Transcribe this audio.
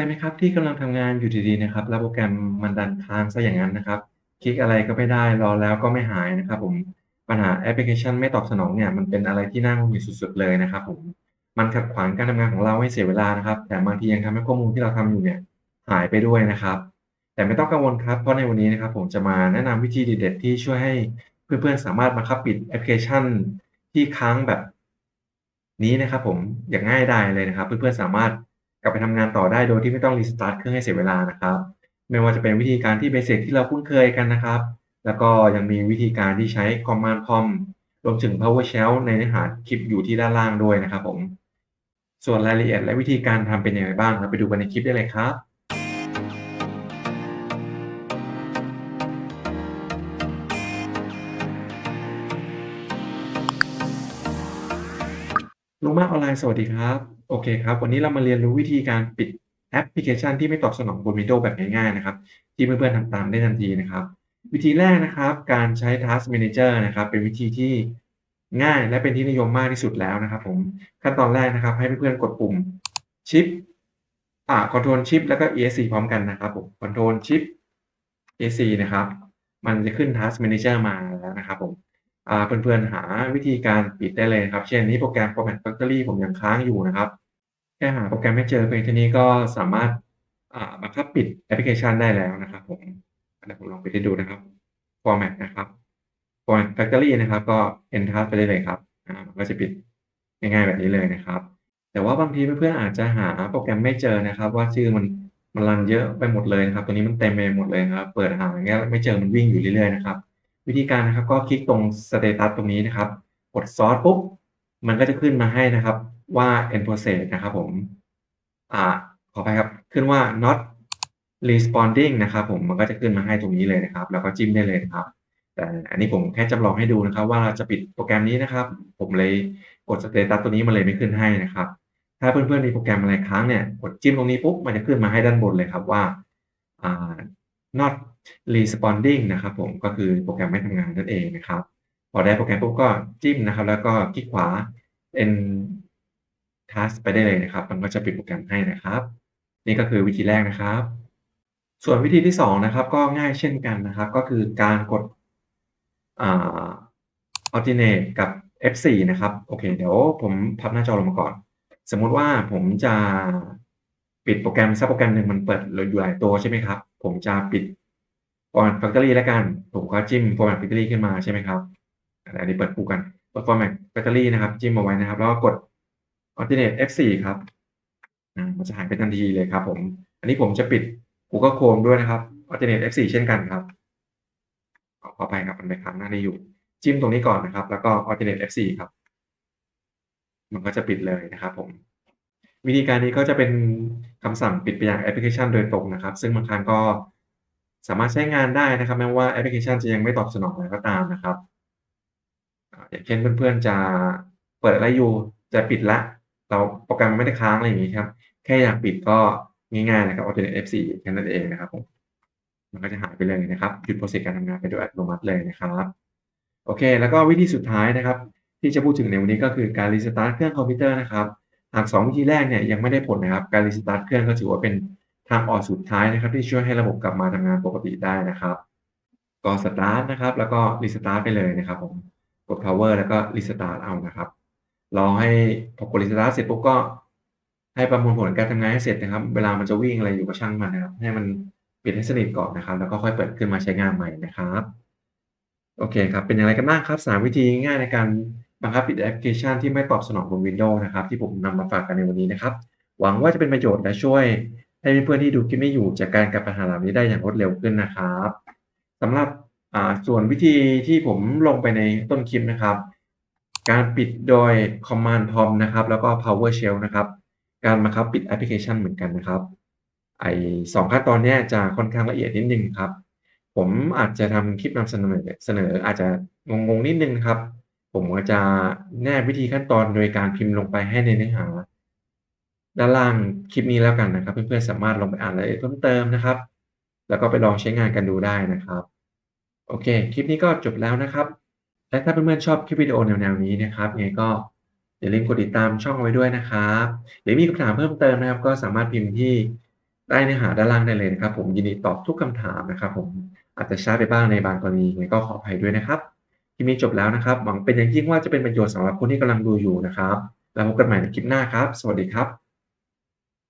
ยไหมครับที่กำลังทำงานอยู่ดีๆนะครับ แล้วโปรแกรมมันดันค้างเสียอย่างงั้นนะครับ คลิกอะไรก็ไม่ได้รอแล้วก็ไม่หายนะครับ ผมปัญหาแอปพลิเคชันไม่ตอบสนองเนี่ยมันเป็นอะไรที่น่าหงุดหงิดสุดๆเลยนะครับ ผมมันขัดขวางการทำงานของเราให้เสียเวลานะครับแถมบางทียังทำให้ข้อมูลที่เราทำอยู่เนี่ยหายไปด้วยนะครับ แต่ไม่ต้องกังวลครับเพราะในวันนี้นะครับ ผมจะมาแนะนำวิธีเด็ดๆที่ช่วยให้เพื่อนๆสามารถบังคับปิดแอปพลิเคชัน ที่ค้างแบบนี้นะครับ ผมอย่างง่ายดายเลยนะครับ เพื่อนๆสามารถ กลับไปทำงานต่อได้โดยที่ไม่ต้องรีสตาร์ทเครื่องให้เสียเวลานะครับ ไม่ว่าจะเป็นวิธีการที่เบสิกที่เราคุ้นเคยกันนะครับ แล้วก็ยังมีวิธีการที่ใช้ command prompt รวมถึง PowerShell ในเนื้อหาคลิปอยู่ที่ด้านล่างด้วยนะครับผม ส่วนรายละเอียดและวิธีการทำเป็นอย่างไรบ้างเราไปดูกันในคลิปได้เลยครับ ลุงมากออนไลน์สวัสดีครับ โอเคครับ วันนี้เรามาเรียนรู้วิธีการปิดแอปพลิเคชันที่ไม่ตอบสนองบน Windows แบบง่ายๆนะครับ ที่เพื่อนๆทำตามได้ทันทีนะครับ วิธีแรกนะครับ การใช้ Task Manager นะครับ เป็นวิธีที่ง่ายและเป็นที่นิยมมากที่สุดแล้วนะครับ ผมขั้นตอนแรกนะครับ ให้เพื่อนๆกดปุ่ม Shift อ่า Control Shift แล้วก็ ESC พร้อมกันนะครับผม Control Shift ESC นะครับ มันจะขึ้น Task Manager มาแล้วนะครับผม เพื่อนๆหาวิธีการปิดได้เลยครับ เช่นนี้โปรแกรม Format Factory ผมยังค้างอยู่นะครับ แค่หาโปรแกรมไม่เจอเพียงเท่านี้ก็สามารถบังคับปิดแอปพลิเคชันได้แล้วนะครับผมเดี๋ยวผมลองไปดูนะครับ Format นะครับ Format Factory นะครับ ก็ End Task ไปได้เลยครับมันก็จะปิดง่ายๆแบบนี้เลยนะครับ แต่ว่าบางทีเพื่อนๆอาจจะหาโปรแกรมไม่เจอนะครับ ว่าชื่อมันมันรันเยอะไปหมดเลยนะครับ ตัวนี้มันเต็มไปหมดเลยครับ เปิดหาอย่างเงี้ยไม่เจอมันวิ่งอยู่เรื่อยๆนะครับ วิธีการนะครับก็คลิกตรง Status ตรงนี้นะครับ กด Source ปุ๊บ มันก็จะขึ้นมาให้นะครับว่า End Process นะครับผม อ่า ขออภัยครับ ขึ้นว่า not responding นะครับผมมันก็จะขึ้นมาให้ตรงนี้เลยนะครับ แล้วก็จิ้มได้เลยนะครับ แต่อันนี้ผมแค่จำลองให้ดูนะครับ ว่าเราจะปิดโปรแกรมนี้นะครับ ผมเลยกด Status ตัวนี้มันเลยไม่ขึ้นให้นะครับ ถ้าเพื่อนๆมีโปรแกรมอะไรค้างเนี่ย กดจิ้มตรงนี้ปุ๊บมันจะขึ้นมาให้ด้านบนเลยครับว่า อ่า not responding นะครับผมก็คือโปรแกรมไม่ทำงานนั่นเองนะครับ พอได้โปรแกรมปุ๊บก็จิ้มนะครับ แล้วก็คลิกขวา end task ไปได้เลยนะครับ มันก็จะปิดโปรแกรมให้นะครับ นี่ก็คือวิธีแรกนะครับ ส่วนวิธีที่ 2 นะครับ ก็ง่ายเช่นกันนะครับ ก็คือการกดอ่า alternate กับ F4 นะครับ โอเค เดี๋ยวผมพับหน้าจอลงมาก่อน สมมุติว่าผมจะปิดโปรแกรมสักโปรแกรมหนึ่งมันเปิดอยู่หลายตัวใช่ไหมครับ ผมจะปิด Format Factory แล้วกันผมก็จิ้ม Format Factory ขึ้นมาใช่ไหมครับอันนี้เปิดคู่กันเปิด Format Factory นะครับ จิ้มเอาไว้นะครับ แล้วก็กด alternate F4 ครับอ่ามันจะหายไปทันทีเลยครับ ผม อันนี้ผมจะปิด Google Chrome ด้วยนะครับ alternate F4 เช่นกันครับขอขออภัยครับมันไปค้างหน้านี้อยู่ จิ้มตรงนี้ก่อนนะครับ แล้วก็ alternate F4 ครับ มันก็จะปิดเลยนะครับ ผมวิธีการนี้ก็จะเป็นคำสั่งปิดไปยังแอปพลิเคชันโดยตรงนะครับ ซึ่งบางครั้งก็ สามารถใช้งานได้นะครับแม้ว่าแอปพลิเคชันจะยังไม่ตอบสนองอะไรก็ตามนะครับอย่างเช่นเพื่อนๆจะเปิดอะไรอยู่จะปิดล้วเราโปรแกรมมันไม่ได้ค้างอะไรอย่างงี้ครับ แค่อยากปิดก็ง่ายๆนะครับ alternate F4 แค่นั้นเองนะครับผมมันก็จะหายไปเลยนะครับหยุด process การทำงานไปโดยอัตโนมัติเลยนะครับโอเค แล้วก็วิธีสุดท้ายนะครับ ที่จะพูดถึงในวันนี้ก็คือการ restart เครื่องคอมพิวเตอร์นะครับหาก2วิธีแรกเนี่ยยังไม่ได้ผลนะครับ การ restart เครื่องก็ถือว่าเป็น ทางออกสุดท้ายนะครับ ที่ช่วยให้ระบบกลับมาทำงานปกติได้นะครับ ก็ start นะครับ แล้วก็ restart ไปเลยนะครับผมกด power แล้วก็ restart เอานะครับรอให้พอกด restart เสร็จปุ๊บก็ ให้ประมวลผลการทำงานให้เสร็จนะครับ เวลามันจะวิ่งอะไรอยู่ก็ช่างมันนะครับ ให้มันปิดให้สนิทก่อนนะครับ แล้วก็ค่อยเปิดขึ้นมาใช้งานใหม่นะครับโอเคครับ เป็นอย่างไรกันบ้างครับ 3 วิธีง่ายในการบังคับปิดแอปพลิเคชันที่ไม่ตอบสนองบน Windows นะครับ ที่ผมนำมาฝากกันในวันนี้นะครับ หวังว่าจะเป็นประโยชน์และช่วย ให้เพื่อนที่ดูคลิปนี้อยู่จัดการกับปัญหาเหล่านี้ได้อย่างรวดเร็วขึ้นนะครับสำหรับส่วนวิธีที่ผมลงไปในต้นคลิปนะครับ การปิดโดย Command Prompt นะครับ แล้วก็ PowerShell นะครับ การบังคับปิดแอปพลิเคชันเหมือนกันนะครับ ไอสองขั้นตอนนี้จะค่อนข้างละเอียดนิดนึงครับ ผมอาจจะทำคลิปนำเสนอเสนออาจจะงงๆนิดนึงครับ ผมก็จะแนบวิธีขั้นตอนโดยการพิมพ์ลงไปให้ในเนื้อหา ด้านล่างคลิปนี้แล้วกันนะครับ เพื่อนๆสามารถลงไปอ่านรายละเอียดเพิ่มเติมนะครับ แล้วก็ไปลองใช้งานกันดูได้นะครับ โอเค คลิปนี้ก็จบแล้วนะครับ และถ้าเพื่อนๆชอบคลิปวิดีโอแนวๆนี้นะครับยังไงก็อย่าลืมกดติดตามช่องเอาไว้ด้วยนะครับ หรือมีคำถามเพิ่มเติมนะครับ ก็สามารถพิมพ์ที่ใต้เนื้อหาด้านล่างได้เลยนะครับ ผมยินดีตอบทุกคำถามนะครับ ผมอาจจะช้าไปบ้างในบางกรณียังไงก็ขออภัยด้วยนะครับคลิปนี้จบแล้วนะครับ หวังเป็นอย่างยิ่งว่าจะเป็นประโยชน์สำหรับคนที่กำลังดูอยู่นะครับ แล้วพบกันใหม่ในคลิปหน้าครับ สวัสดีครับ